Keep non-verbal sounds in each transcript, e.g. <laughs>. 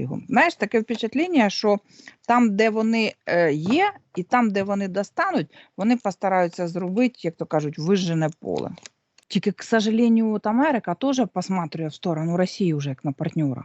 його. Знаєш, таке впечатлення, що там, де вони е, є, і там, де вони достануть, вони постараються зробити, як то кажуть, вижжене поле. Тільки, к сожалению, от Америка теж посматриває в сторону Росії вже як на партнера.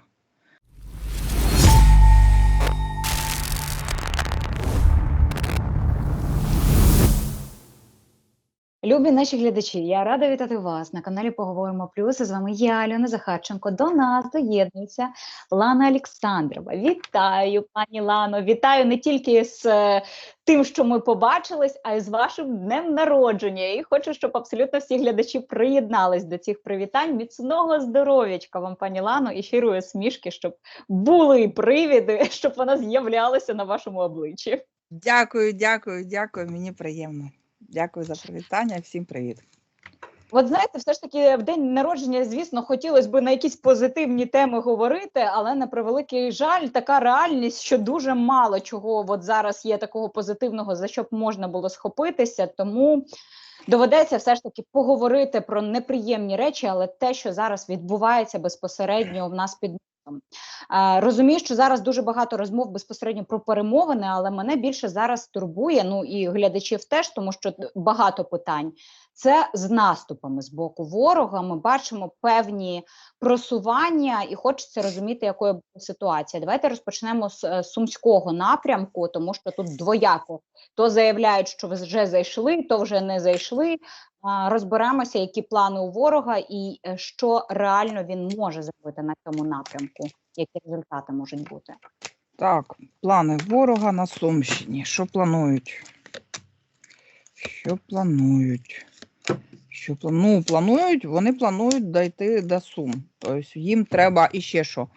Любі наші глядачі, я рада вітати вас на каналі Поговоримо Плюс. З вами я, Альона Захарченко. До нас доєднується Лана Олександрова. Вітаю, пані Лано! Вітаю не тільки з е, тим, що ми побачились, а й з вашим днем народження. І хочу, щоб абсолютно всі глядачі приєднались до цих привітань. Міцного здоров'ячка вам, пані Лано, і щирої смішки, щоб були привіди, <laughs> щоб вона з'являлася на вашому обличчі. Дякую, дякую, дякую. Мені приємно. Дякую за привітання. Всім привіт. От знаєте, все ж таки в день народження, звісно, хотілося б на якісь позитивні теми говорити, але на превеликий жаль, така реальність, що дуже мало чого от зараз є такого позитивного, за що б можна було схопитися. Тому доведеться все ж таки поговорити про неприємні речі, але те, що зараз відбувається безпосередньо в нас під Е, Розумію, що зараз дуже багато розмов безпосередньо про перемовини, але мене більше зараз турбує. Ну і глядачів теж, тому що багато питань. Це з наступами з боку ворога. Ми бачимо певні просування, і хочеться розуміти, якою буде ситуація. Давайте розпочнемо з е, сумського напрямку, тому що тут двояко то заявляють, що вже зайшли, то вже не зайшли. Розберемося, які плани у ворога і е, що реально він може зробити на цьому напрямку, які результати можуть бути. Так, плани ворога на Сумщині. Що планують? Що планують? Що план- ну, планують, вони планують дойти до Сум. Тобто їм треба іще що.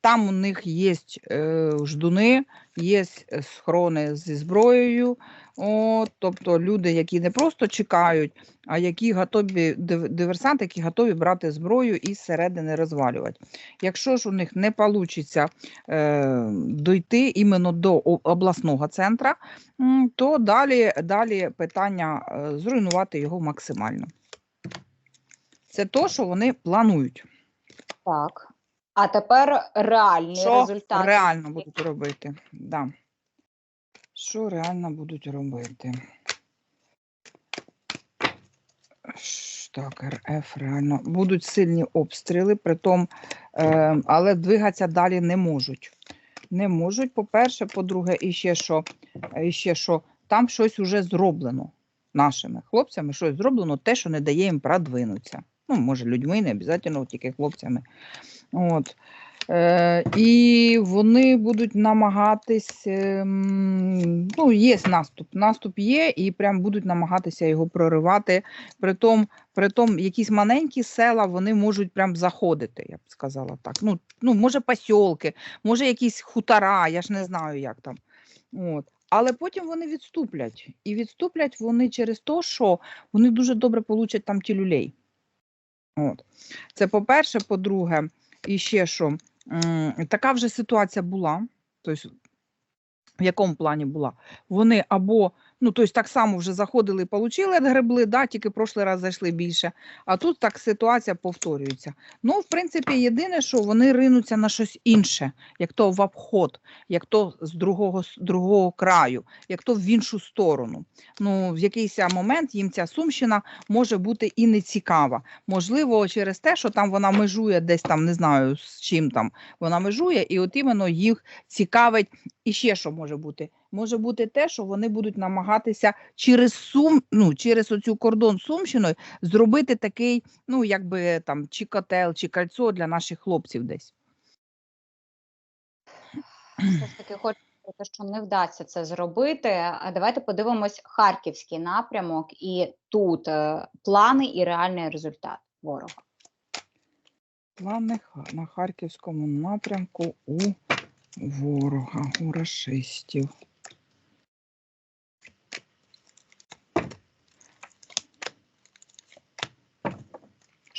Там у них є е, ждуни, є схорони зі зброєю. О, тобто люди, які не просто чекають, а які готові диверсанти, які готові брати зброю і зсередини розвалювати. Якщо ж у них не вийде е, дойти іменно до обласного центра, то далі, далі питання е, зруйнувати його максимально. Це то, що вони планують. Так. А тепер реальні Що результати. реально будуть робити. Да. Що реально будуть робити? Так, РФ реально будуть сильні обстріли, притом, е, але двигатися далі не можуть. Не можуть, по-перше, по-друге, і ще що, і ще що там щось вже зроблено нашими хлопцями, щось зроблено, те, що не дає їм продвинутися. Ну, може, людьми, не обов'язково тільки хлопцями. От. Е, і вони будуть намагатись, ем, ну, є наступ. Наступ є, і прям будуть намагатися його проривати. Притом, притом якісь маленькі села вони можуть прям заходити, я б сказала так. Ну, ну може, посілки, може, якісь хутора, я ж не знаю, як там. От. Але потім вони відступлять. І відступлять вони через те, що вони дуже добре получать там ті люлей. От. Це по-перше, по-друге, і ще що, така вже ситуація була. Тобто, в якому плані була? Вони або, ну, тобто так само вже заходили получили, гребли, да, тільки прошлий раз зайшли більше. А тут так ситуація повторюється. Ну, в принципі, єдине, що вони ринуться на щось інше, як то в обход, як то з другого, с- другого краю, як то в іншу сторону. Ну, в якийсь момент їм ця Сумщина може бути і не цікава. Можливо, через те, що там вона межує десь там, не знаю, з чим там вона межує, і от іменно їх цікавить і ще що може бути. Може бути те, що вони будуть намагатися через Сум, ну, через оцю кордон з Сумщиною зробити такий, ну, якби там, чи котел, чи кольцо для наших хлопців десь. Все ж таки хочу сказати, що не вдасться це зробити. А давайте подивимось харківський напрямок і тут е, плани і реальний результат ворога. Плани на харківському напрямку у ворога, у рашистів.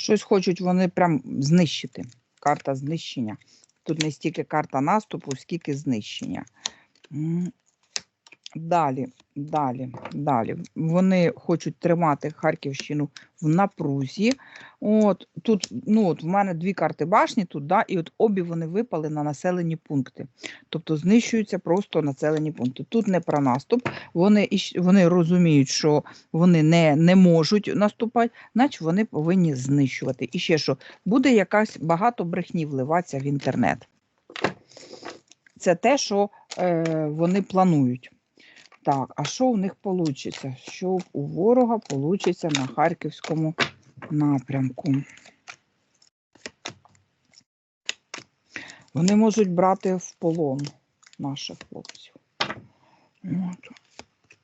Щось хочуть вони прям знищити. Карта знищення. Тут не стільки карта наступу, скільки знищення. Далі, далі, далі. Вони хочуть тримати Харківщину в напрузі. От тут, ну от в мене дві карти башні тут, да, і от обі вони випали на населені пункти. Тобто знищуються просто населені пункти. Тут не про наступ. Вони вони розуміють, що вони не, не можуть наступати, значить вони повинні знищувати. І ще що буде якась багато брехні вливатися в інтернет. Це те, що е, вони планують. Так, а що у них вийде? Що у ворога вийде на харківському напрямку? Вони можуть брати в полон наших хлопців. От.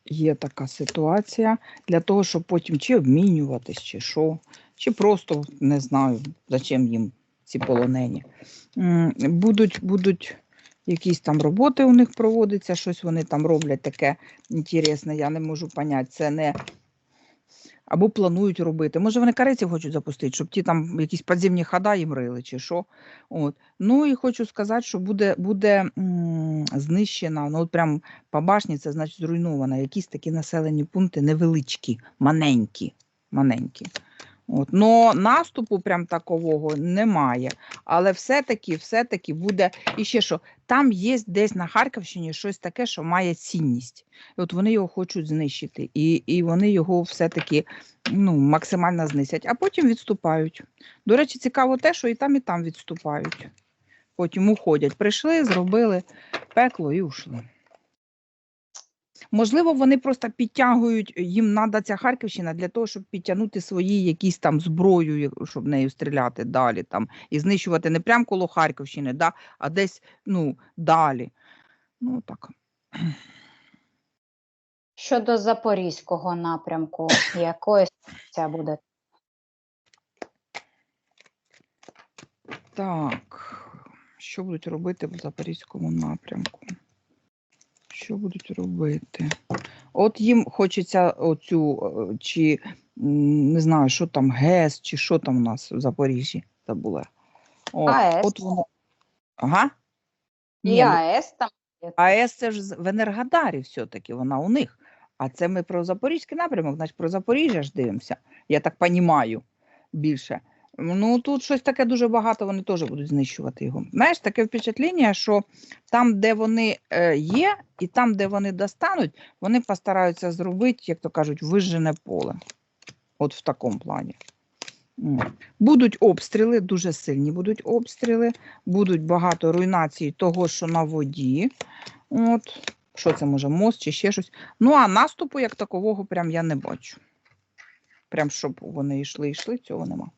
Є така ситуація для того, щоб потім чи обмінюватись, чи що, чи просто не знаю, зачем їм ці полонені. Будуть, будуть якісь там роботи у них проводяться, щось вони там роблять таке інтересне, я не можу поняти. Це не або планують робити. Може, вони кареців хочуть запустити, щоб ті там якісь підземні хода їм рили, чи що. От. Ну і хочу сказати, що буде, буде знищена, ну от прям по башні, це значить зруйнована. Якісь такі населені пункти невеличкі, маленькі. маленькі. От. Но наступу прям такового немає. Але все-таки, все-таки буде. І ще що, там є десь на Харківщині щось таке, що має цінність. І от вони його хочуть знищити. І, і вони його все-таки ну, максимально знисять, а потім відступають. До речі, цікаво те, що і там, і там відступають. Потім уходять. Прийшли, зробили пекло і ушли. Можливо, вони просто підтягують, їм треба ця Харківщина для того, щоб підтягнути свої якісь там зброю, щоб нею стріляти далі там, і знищувати не прямо коло Харківщини, да, а десь ну, далі. Ну так. Щодо запорізького напрямку, <coughs> якою це буде? Так, що будуть робити в Запорізькому напрямку? Що будуть робити? От їм хочеться оцю, е, чи не знаю, що там, ГЕС, чи що там у нас в Запоріжжі забула. От, АЕС. от воно. Ага. І Ні, ну, АЕС там. АЕС це ж в Енергодарі все-таки, вона у них. А це ми про Запорізький напрямок, значить про Запоріжжя ж дивимося. Я так розумію більше. Ну тут щось таке дуже багато, вони теж будуть знищувати його. Знаєш, таке впечатлення, що там, де вони е, є, і там, де вони достануть, вони постараються зробити, як то кажуть, вижжене поле. От в такому плані. Будуть обстріли, дуже сильні будуть обстріли, будуть багато руйнацій того, що на воді. От, що це може, мост чи ще щось. Ну, а наступу як такового прям я не бачу. Прям щоб вони йшли, йшли, цього нема.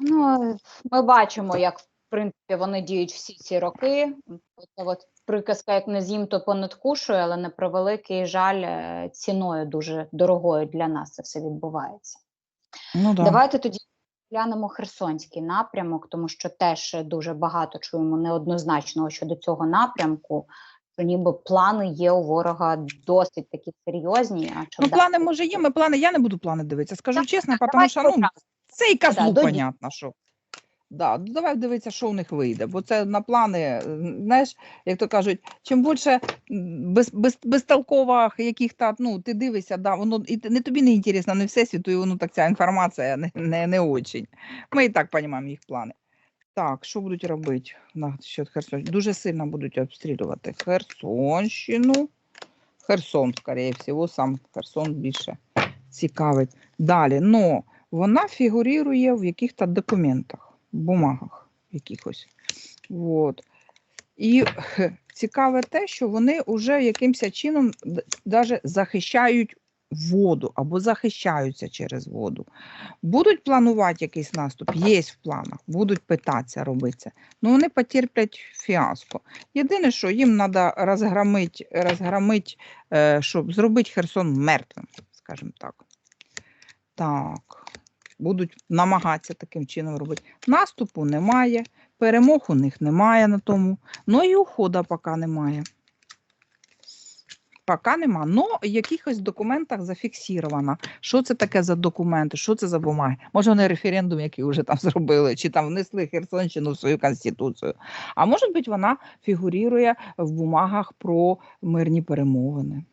Ну, ми бачимо, як в принципі вони діють всі ці роки. Це от приказка, як не з'їм, то понад кушаю, але на превеликий жаль, е, ціною дуже дорогою для нас це все відбувається. Ну, да. Давайте тоді глянемо Херсонський напрямок, тому що теж дуже багато чуємо неоднозначного щодо цього напрямку. Що ніби плани є у ворога досить такі серйозні. А чи Ну, плани може є, ми плани. Я не буду плани дивитися. Скажу Так, чесно, тому що ну. Це і козлу дойдіть. понятно, що. Да, ну, давай дивитися, що у них вийде. Бо це на плани, е, знаєш, як то кажуть, чим більше без, без, безтолкових яких то ну, ти дивишся, да, воно і не тобі не інтересно, не всесвіту, і воно так ця інформація не, не, не очень. Ми і так розуміємо їх плани. Так, що будуть робити на щодо Херсонщини? Дуже сильно будуть обстрілювати Херсонщину. Херсон, скоріше всього, сам Херсон більше цікавить. Далі, но вона фігурує в яких-то документах, бумагах якихось. Вот. І <clears throat> цікаве те, що вони вже якимось чином навіть захищають воду або захищаються через воду. Будуть планувати якийсь наступ, є в планах, будуть питатися робитися. Ну вони потерплять фіаско. Єдине, що їм треба розгромити, розгромити, е, щоб зробити Херсон мертвим, скажімо так. Так, будуть намагатися таким чином робити. Наступу немає, перемог у них немає на тому, ну і уходу поки немає. Поки нема. Но в якихось документах зафіксировано. Що це таке за документи, що це за бумаги? Може, вони референдум, який вже там <laughs> зробили, чи там внесли Херсонщину в свою конституцію. А може бути, вона фігурує в бумагах про мирні перемовини.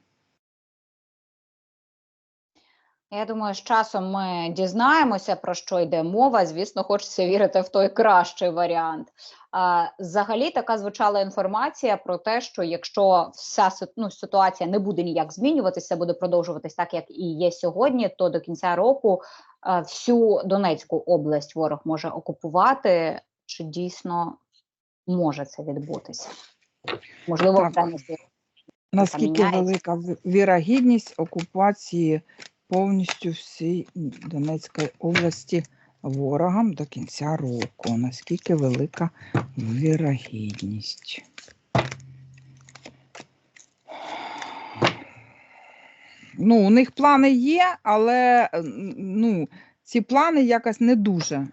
Я думаю, з часом ми дізнаємося, про що йде мова. Звісно, хочеться вірити в той кращий варіант. А, Взагалі, така звучала інформація про те, що якщо вся ну, ситуація не буде ніяк змінюватися, буде продовжуватись так, як і є сьогодні, то до кінця року а, всю Донецьку область ворог може окупувати. Чи дійсно може це відбутися? Можливо, Так. Наскільки велика вірогідність окупації повністю всієї Донецької області ворогам до кінця року? Наскільки велика вірогідність? Ну, у них плани є, але ну, ці плани якось не дуже.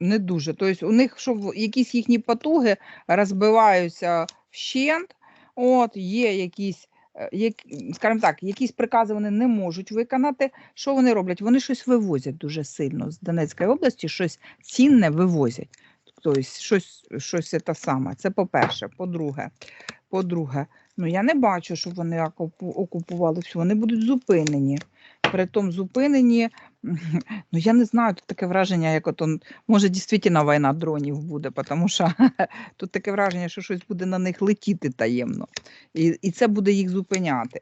Не дуже. Тобто у них що якісь їхні потуги розбиваються вщент, От є якісь, як, скажімо так, якісь прикази вони не можуть виконати. Що вони роблять? Вони щось вивозять дуже сильно з Донецької області, щось цінне вивозять. Тобто щось, щось це саме. Це по-перше. По-друге, по-друге, ну я не бачу, щоб вони окупу- окупували все. Вони будуть зупинені. Притом зупинені, <laughs> ну я не знаю, тут таке враження, як от он, може дійсно війна дронів буде, тому що <laughs> Тут таке враження, що щось буде на них летіти таємно, і, і це буде їх зупиняти.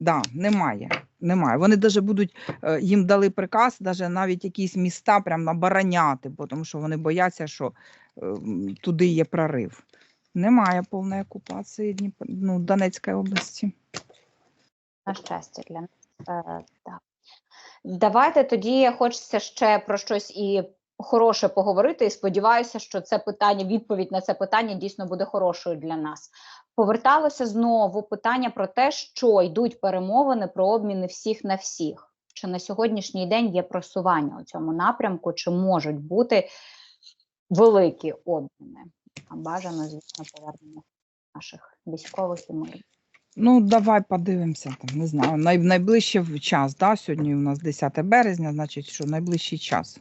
Да, немає. Немає. Вони даже будуть, е, їм дали приказ, даже навіть якісь міста прям обороняти, бо тому що вони бояться, що е, туди є прорив. Немає повної окупації ну, Донецької області. На щастя для нас. Е, так. Давайте тоді хочеться ще про щось і хороше поговорити. І сподіваюся, що це питання, відповідь на це питання дійсно буде хорошою для нас. Поверталося знову питання про те, що йдуть перемовини про обміни всіх на всіх. Чи на сьогоднішній день є просування у цьому напрямку, чи можуть бути великі обміни? А бажано, звісно, повернення наших військових і мирів. Ну, давай подивимося, там, не знаю, най, найближче в час. Да? Сьогодні у нас 10 березня, значить, що найближчий час.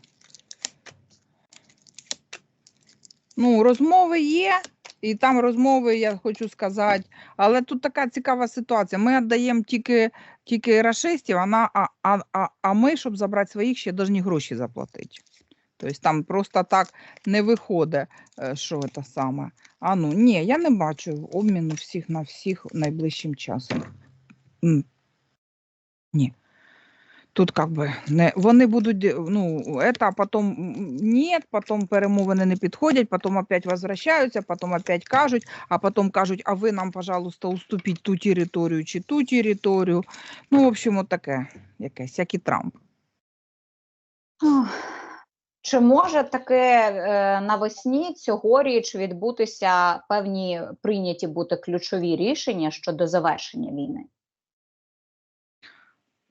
Ну, розмови є, і там розмови, я хочу сказати, але тут така цікава ситуація. Ми віддаємо тільки, тільки рашистів, а, а, а, а, а ми, щоб забрати своїх, ще повинні гроші заплатити. Тобто там просто так не виходить, е, що це саме. А ну, ні, я не бачу обміну всіх на всіх найближчим часом. Ні. Тут как би не вони будуть, е, ну, это, потом ні, потім перемовини не підходять, потім опять возвращаються, потім опять кажуть, а потім кажуть, а ви нам, пожалуйста, уступіть ту територію чи ту територію. Ну, в общем, от таке якесь, як і Трамп. Ох, Чи може таке е, навесні цьогоріч відбутися певні прийняті бути ключові рішення щодо завершення війни?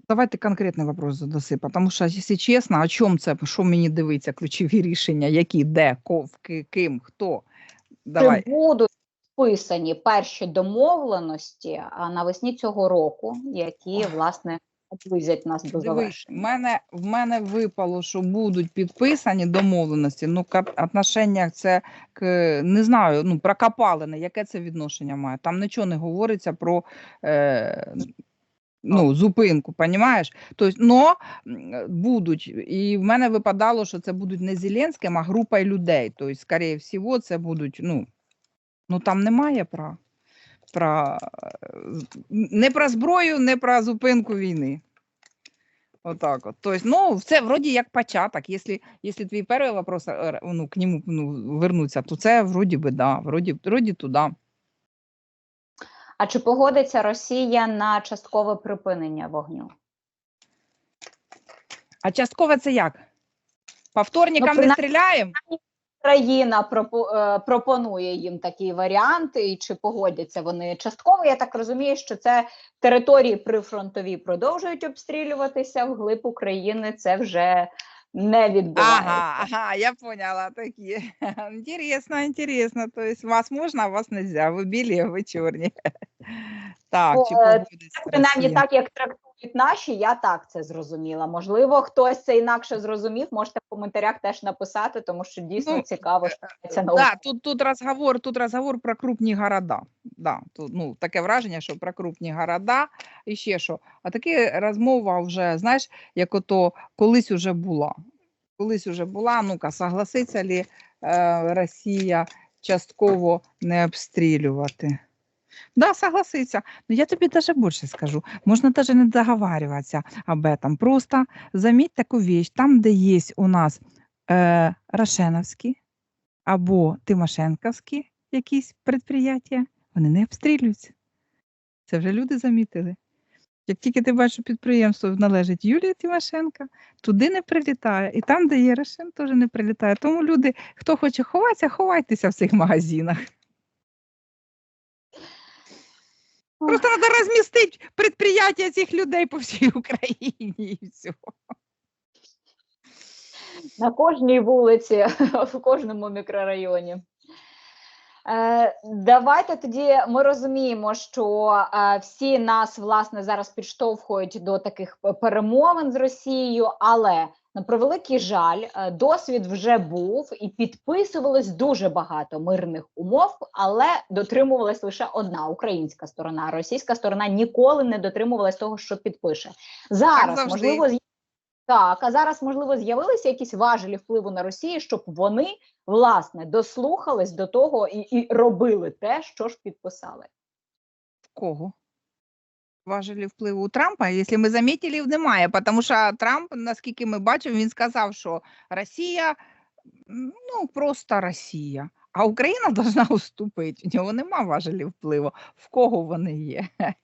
Давайте конкретний вопрос задаси, тому що, якщо чесно, о чому це, що мені дивиться, ключові рішення, які, де, ко, ки- ким, хто? Давай. Чи будуть вписані перші домовленості навесні цього року, які власне наблизять нас до Дивись, в мене, в мене випало, що будуть підписані домовленості, ну, к отношеннях це, к, не знаю, ну, прокопалини, яке це відношення має? Там нічого не говориться про е, ну, зупинку, понімаєш? Тобто, но будуть, і в мене випадало, що це будуть не Зеленським, а групою людей. Тобто, скоріше всього, це будуть, ну, ну там немає про, про, не про зброю, не про зупинку війни. Отак от. Тобто, ну, це вроді як початок. Якщо, якщо твій перший вопрос е, ну, к нему ну, вернуться, то це вроді би, да, вроді, вроді туди. А чи погодиться Росія на часткове припинення вогню? А частково це як? По вторникам не стріляємо? Країна е, пропонує їм такі варіанти, і чи погодяться вони частково? Я так розумію, що це території прифронтові продовжують обстрілюватися вглиб України. Це вже не відбувається. Ага, ага, я поняла такі. <laughs> Інтересно, інтересно. Тобто вас можна, а вас нельзя. Ви білі, ви чорні. <laughs> Так, чи Ну, е, Принаймні, так як трактують наші, я так це зрозуміла. Можливо, хтось це інакше зрозумів. Можете в коментарях теж написати, тому що дійсно Ну, цікаво, що це на Да, тут, тут разговор, тут разговор про крупні города. Да, тут, ну, таке враження, що про крупні города і ще що. А таке розмова вже, знаєш, як ото колись уже була. Колись уже була, ну-ка, согласиться ли е, Росія частково не обстрілювати? Да, согласиться. Но я тобі даже більше скажу. Можна даже не договариватися об этом. Просто заміть таку вещь, там, де є у нас е, Рошеновські або Тимошенковські якісь предприятия, вони не обстрілюються. Це вже люди замітили. Як тільки ти бачиш, що підприємство належить Юлії Тимошенко, туди не прилітає. І там, де є Рошен, теж не прилітає. Тому люди, хто хоче ховатися, ховайтеся в цих магазинах. Просто треба розмістити предприятия цих людей по всій <laughs> Україні і все. на кожній вулиці, <laughs> в кожному мікрорайоні. Е, давайте тоді ми розуміємо, що е, всі нас власне зараз підштовхують до таких перемовин з Росією, але на превеликий жаль, е, досвід вже був і підписувалось дуже багато мирних умов, але дотримувалась лише одна українська сторона. Російська сторона ніколи не дотримувалась того, що підпише. Зараз завжди. можливо так, а зараз можливо з'явилися якісь важелі впливу на Росію, щоб вони власне дослухались до того і, і робили те, що ж підписали. В кого? Важелі впливу Трампа, якщо ми замітили, немає, тому що Трамп, наскільки ми бачимо, він сказав, що Росія ну просто Росія, а Україна <laughs> повинна уступити. У нього нема важелів впливу. В кого вони є? <laughs>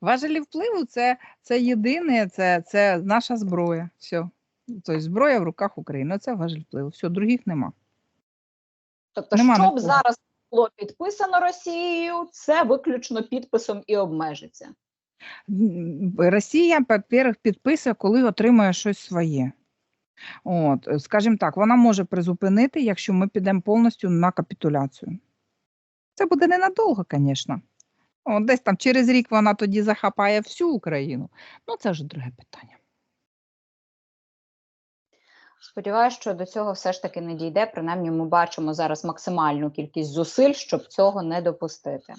Важелі впливу це, це єдине, це, це наша зброя. Все. Тобто зброя в руках України. Це важель впливу. Все, других нема. Тобто, Нема що б зараз було підписано Росією, це виключно підписом і обмежиться. Росія, по-перше, підписує, коли отримує щось своє. От, скажімо так, вона може призупинити, якщо ми підемо повністю на капітуляцію. Це буде ненадовго, звісно. Десь там через рік вона тоді захапає всю Україну. Ну, це вже друге питання. Сподіваюсь, що до цього все ж таки не дійде. Принаймні, ми бачимо зараз максимальну кількість зусиль, щоб цього не допустити.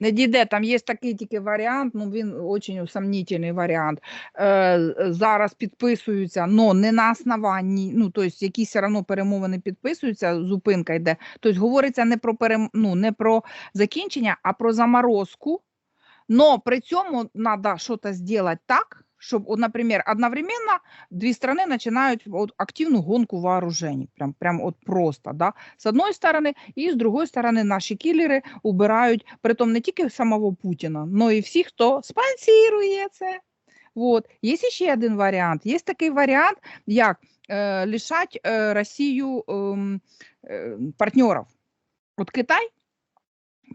Не дійде, там є такий тільки варіант, ну він дуже сумнітельний варіант. Е, зараз підписуються, але не на основанні, ну, тобто якісь все одно перемовини підписуються, зупинка йде. Тобто говориться не про, перем... ну, не про закінчення, а про заморозку. Но при цьому треба щось зробити так, от, наприклад, одновременно дві сторони починають от, активну гонку вооружений. Прям, прям от просто, да? З одної сторони, і з другої сторони наші кілери убирають, притом не тільки самого Путіна, але і всіх, хто спонсорує це. Вот. Є ще один варіант. Є такий варіант, як е, лишати е, Росію ем, е, партнерів. От Китай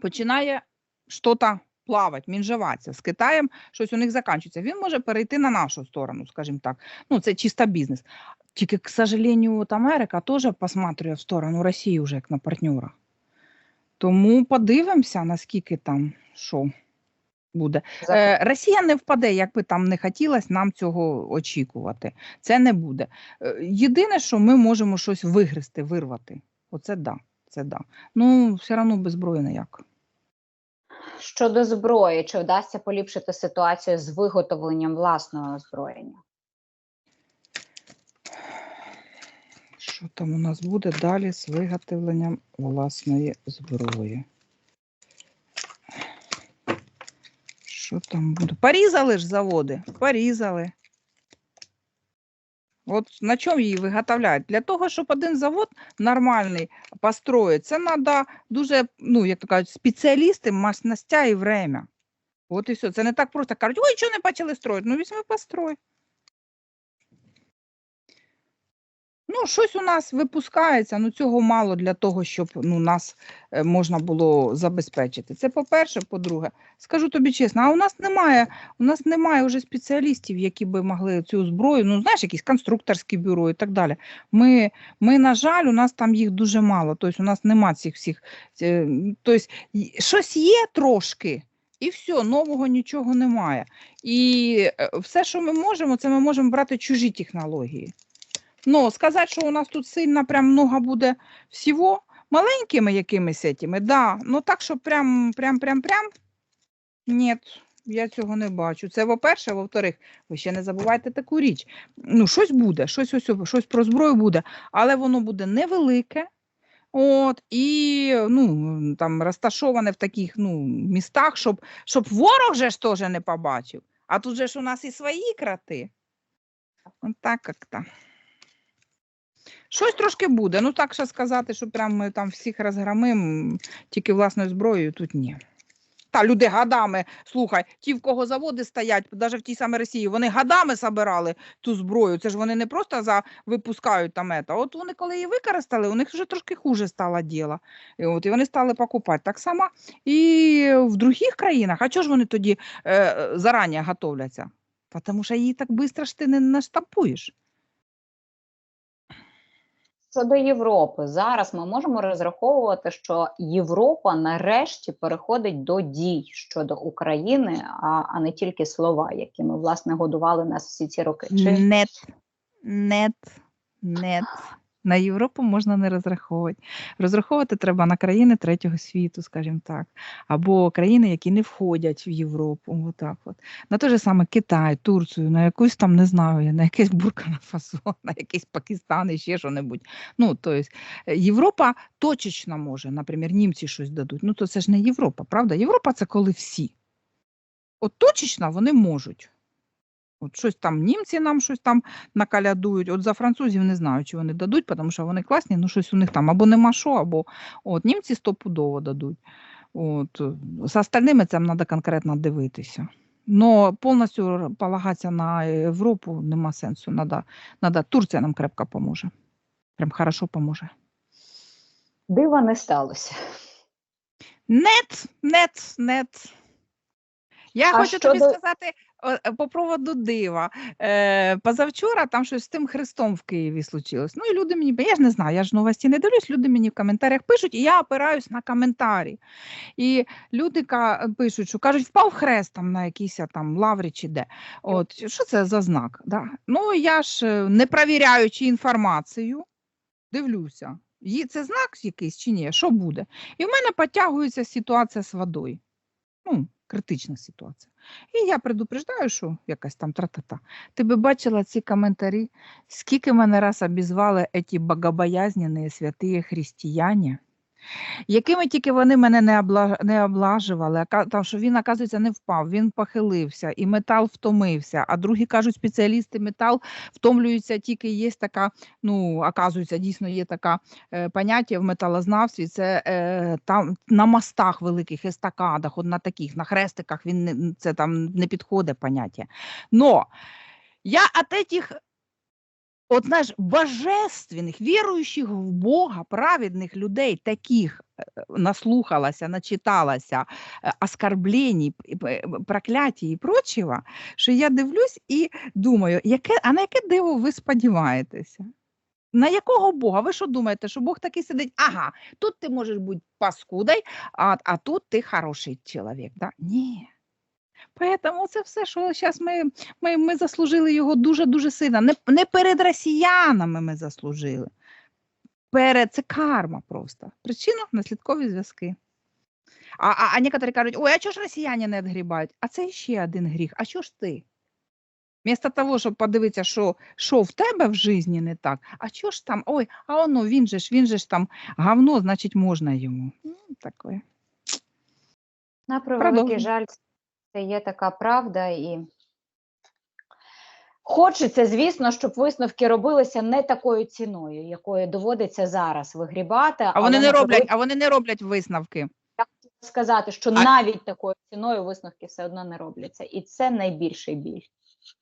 починає щось плавати, мінжуватися. З Китаєм щось у них закінчується. Він може перейти на нашу сторону, скажімо так. Ну, це чисто бізнес. Тільки, к сожалению, от Америка теж посматриває в сторону Росії вже як на партнера. Тому подивимося, наскільки там що буде. Е, Росія не впаде, як би там не хотілося нам цього очікувати. Це не буде. Е, Єдине, що ми можемо щось вигризти, вирвати. Оце да. Це да. Ну, все одно без зброї ніяк. Щодо зброї, чи вдасться поліпшити ситуацію з виготовленням власного озброєння? Що там у нас буде далі з виготовленням власної зброї? Що там буде? Порізали ж заводи? Порізали. От на чому її виготовляють? Для того, щоб один завод нормальний построїть, це треба дуже, ну, як то кажуть, спеціалісти, мощностя і время. От і все. Це не так просто кажуть, ой, чого не почали строїти? Ну, візьми построй. Ну, щось у нас випускається, ну цього мало для того, щоб ну, нас е, можна було забезпечити. Це по-перше, по-друге, скажу тобі чесно, а у нас немає, у нас немає вже спеціалістів, які би могли цю зброю, ну знаєш, якісь конструкторські бюро і так далі. Ми, ми, на жаль, у нас там їх дуже мало. Тобто у нас нема цих всіх. е, Тобто, щось є трошки. І все, нового нічого немає. І е, все, що ми можемо, це ми можемо брати чужі технології. Ну, сказати, що у нас тут сильно прям много буде всього, маленькими якимись етими, да, ну так, що прям, прям, прям, прям, ні, я цього не бачу. Це во-перше, во-вторых, ви ще не забувайте таку річ. Ну, щось буде, щось, ось, ось, щось про зброю буде, але воно буде невелике. От, і ну, там розташоване в таких ну, містах, щоб, щоб ворог же ж теж не побачив. А тут же ж у нас і свої крати. От так як-то. Щось трошки буде. Ну так що сказати, що прям ми там всіх розгромимо тільки власною зброєю, тут ні. Та люди гадами, слухай, ті, в кого заводи стоять, навіть в тій самій Росії, вони гадами забирали ту зброю. Це ж вони не просто за випускають там ета. От вони, коли її використали, у них вже трошки хуже стало діло. І, от, і вони стали покупати. Так само і в других країнах. А чого ж вони тоді е, зарані готовляться? Тому що її так швидко ж ти не наштампуєш. Щодо Європи, зараз ми можемо розраховувати, що Європа нарешті переходить до дій щодо України, а, а не тільки слова, якими власне годували нас всі ці роки. Чи Нет, нет, нет. На Європу можна не розраховувати. Розраховувати треба на країни третього світу, скажімо так, або країни, які не входять в Європу. Отак от. На той же саме Китай, Турцію, на якусь там не знаю, на якийсь Буркина Фасо, <laughs> на якийсь Пакистан і ще що-небудь. Ну, то есть, е, Європа точечно може, наприклад, німці щось дадуть. Ну, то це ж не Європа, правда? Європа це коли всі. От точечно вони можуть. От щось там німці нам щось там накалядують. От за французів не знаю, чи вони дадуть, тому що вони класні, ну щось у них там або нема що, або от німці стопудово дадуть. От. З остальними цим треба конкретно дивитися. Но повністю полагатися на Європу нема сенсу. Надо, надо, Турція нам крепко поможе. Прям хорошо поможе. дива не сталося? Нет, нет, нет. Я А хочу тобі щодо- сказати е, е, по поводу дива. Е, позавчора там щось з тим Христом в Києві случилось. Ну і люди мені, я ж не знаю, я ж новості не дивлюсь, люди мені в коментарях пишуть, і я опираюсь на коментарі. І люди ка- пишуть, що кажуть, впав хрест там на якійсь там лаврі чи де. От, що це за знак? Да? Ну, я ж е, не перевіряючи інформацію, дивлюся, є це знак якийсь чи ні, що буде? І в мене підтягується ситуація з водою. Ну, критична ситуація. І я предупреждаю, що якась там тра-та-та. Ти би бачила ці коментарі, скільки мене раз обізвали ці богобоязнені святі християні, якими тільки вони мене не, обла... не облажували, там, що він, оказується, не впав, він похилився, і метал втомився. А другі кажуть, спеціалісти метал втомлюються тільки є така, ну, оказується, дійсно є така е, поняття в металознавстві, це е, там на мостах великих, естакадах, от на таких, на хрестиках, він не, це там не підходить поняття. Но я от этих от знаєш, божественних, віруючих в Бога, праведних людей, таких е, наслухалася, начиталася е, оскорблений, п- п- проклятій і прочого, що я дивлюсь і думаю, яке, а на яке диво ви сподіваєтеся? На якого Бога? Ви що думаєте, що Бог такий сидить? Ага, тут ти можеш бути паскудой, а, а тут ти хороший чоловік. Да? Ні. Поэтому це все, що зараз ми, ми, ми заслужили його дуже-дуже сильно. Не, не перед росіянами ми заслужили. Перед це карма просто. Причинно-наслідкові зв'язки. А, а, а некоторі кажуть, ой, а чого ж росіяни не відгрібають? А це ще один гріх. А що ж ти? Вмісто того, щоб подивитися, що, що в тебе в житті не так, а що ж там, ой, а воно він же ж, він же ж там говно, значить, можна йому. Ну, таке. На превеликий жаль, це є така правда і. Хочеться, звісно, щоб висновки робилися не такою ціною, якою доводиться зараз вигрібати. А вони не роблять, а вони не роблять висновки. Я хочу сказати, що А- навіть такою ціною висновки все одно не робляться, і це найбільший біль.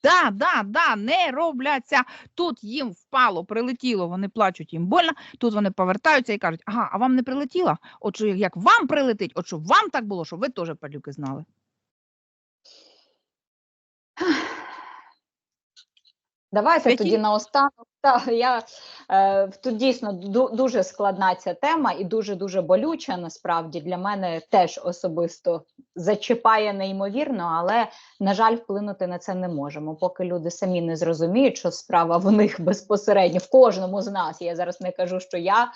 Да, да, да, не робляться. Тут їм впало, прилетіло, вони плачуть, їм больно. Тут вони повертаються і кажуть, ага, а вам не прилетіло? От що як вам прилетить, от щоб вам так було, щоб ви теж падлюки знали. Давайте Святі? тоді наостанок. <laughs> Та я е, тут дійсно дуже складна ця тема і дуже дуже болюча. Насправді для мене теж особисто зачіпає неймовірно, але на жаль, вплинути на це не можемо. Поки люди самі не зрозуміють, що справа в них безпосередньо в кожному з нас. Я зараз не кажу, що я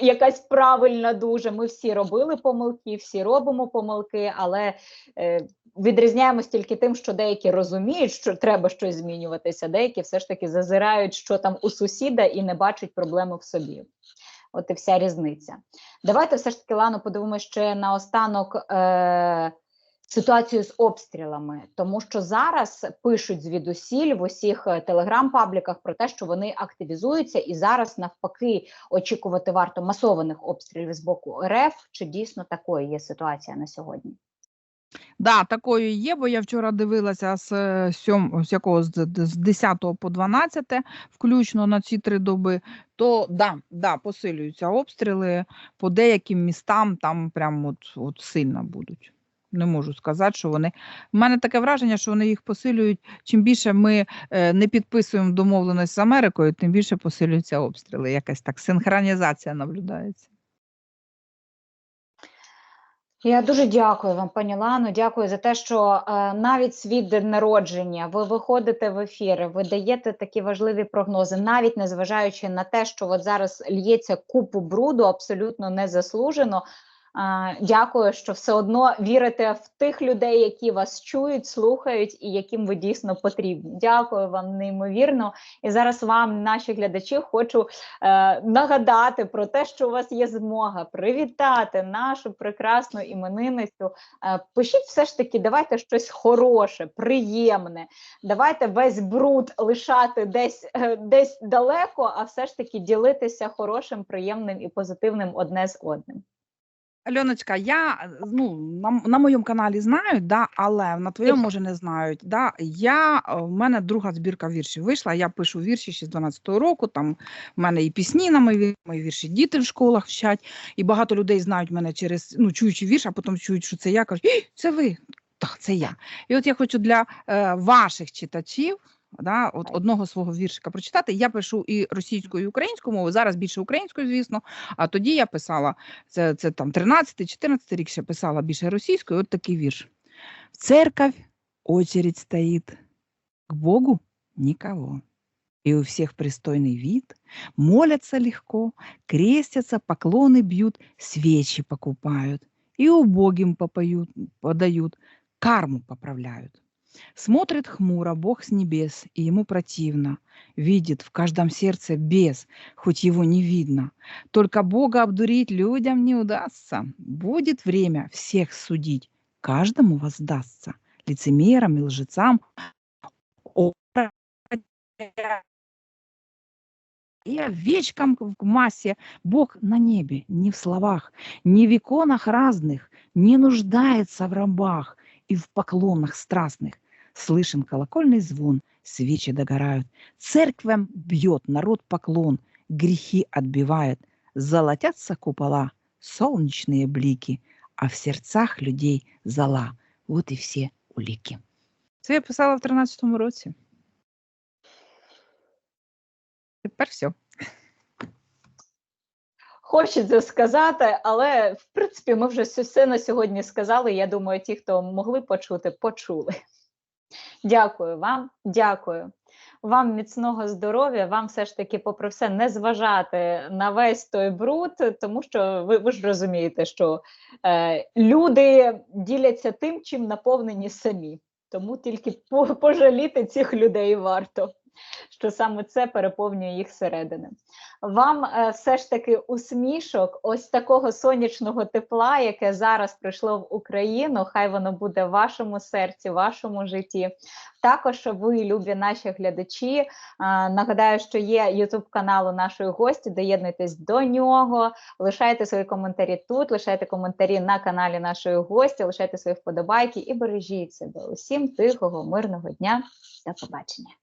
якась правильна дуже. Ми всі робили помилки, всі робимо помилки, але е, відрізняємось тільки тим, що деякі розуміють, що треба щось змінюватися, деякі все ж таки зазирають, що там у сусіда, і не бачать проблеми в собі. От і вся різниця. Давайте все ж таки, Лано, подивимося ще наостанок е- ситуацію з обстрілами, тому що зараз пишуть звідусіль в усіх е, телеграм-пабліках про те, що вони активізуються, і зараз навпаки очікувати варто масованих обстрілів з боку РФ. Чи дійсно такою є ситуація на сьогодні? Да, такою є, бо я вчора дивилася з, е, сьом, з якого з, з 10 по 12, включно на ці три доби, то да, да, посилюються обстріли по деяким містам, там прям от, от сильно будуть. Не можу сказати, що вони. У мене таке враження, що вони їх посилюють. Чим більше ми е, не підписуємо домовленість з Америкою, тим більше посилюються обстріли. Якась так синхронізація наблюдається. Я дуже дякую вам, пані Лано. Дякую за те, що е, навіть день народження ви виходите в ефіри, ви даєте такі важливі прогнози, навіть незважаючи на те, що от зараз л'ється купу бруду, абсолютно незаслужено. Дякую, що все одно вірите в тих людей, які вас чують, слухають і яким ви дійсно потрібні. Дякую вам неймовірно. І зараз вам, наші глядачі, хочу е, нагадати про те, що у вас є змога привітати нашу прекрасну іменинницю. Е, пишіть все ж таки, давайте щось хороше, приємне. Давайте весь бруд лишати десь, е, десь далеко, а все ж таки ділитися хорошим, приємним і позитивним одне з одним. Альоночка, я ну на, на моєму каналі знають, да, але на твоєму може не знають. Да. Я е, в мене друга збірка віршів вийшла. Я пишу вірші ще з 12-го року. Там в мене і пісні на мої, ві- мої вірші, діти в школах вчать, і багато людей знають мене через ну, чуючи вірш, а потім чують, що це я кажуть, це ви. Так, це я. І от я хочу для е, ваших читачів. Да, от одного свого віршика прочитати. Я пишу і російською, і українською мовою. Зараз більше українською, звісно. А тоді я писала це, це там 13-14 рік ще писала більше російською. От такий вірш. В церковь очередь стоит, к Богу никого. И у всех пристойный вид, молятся легко, крестятся, поклоны бьют, свечи покупают, и убогим попоют, подают, карму поправляют. Смотрит хмуро Бог с небес, и ему противно, видит в каждом сердце бес, хоть его не видно. Только Бога обдурить людям не удастся. Будет время всех судить, каждому воздастся, лицемерам и лжецам. И овечкам в массе Бог на небе, не в словах, не в иконах разных, не нуждается в рабах и в поклонах страстных. Слышен колокольный звон, свечи догорают. Церквям бьет народ поклон, грехи отбивает. Золотятся купола, солнечные блики, а в серцях людей зола. Вот і всі уліки. Це я писала в 13-му році. Тепер все. Хочеться сказати, але в принципі ми вже все- на сьогодні сказали. Я думаю, ті, хто могли почути, почули. Дякую вам, дякую. Вам міцного здоров'я, вам все ж таки, попри все, не зважати на весь той бруд, тому що ви, ви ж розумієте, що е, люди діляться тим, чим наповнені самі. Тому тільки пожаліти цих людей варто, що саме це переповнює їх середини. Вам е, все ж таки усмішок, ось такого сонячного тепла, яке зараз прийшло в Україну. Хай воно буде в вашому серці, в вашому житті. Також ви, любі наші глядачі. е, Нагадаю, що є Ютуб канал нашої гості. Доєднуйтесь до нього, лишайте свої коментарі тут, лишайте коментарі на каналі нашої гості, лишайте свої вподобайки і бережіть себе. Усім тихого, мирного дня. До побачення.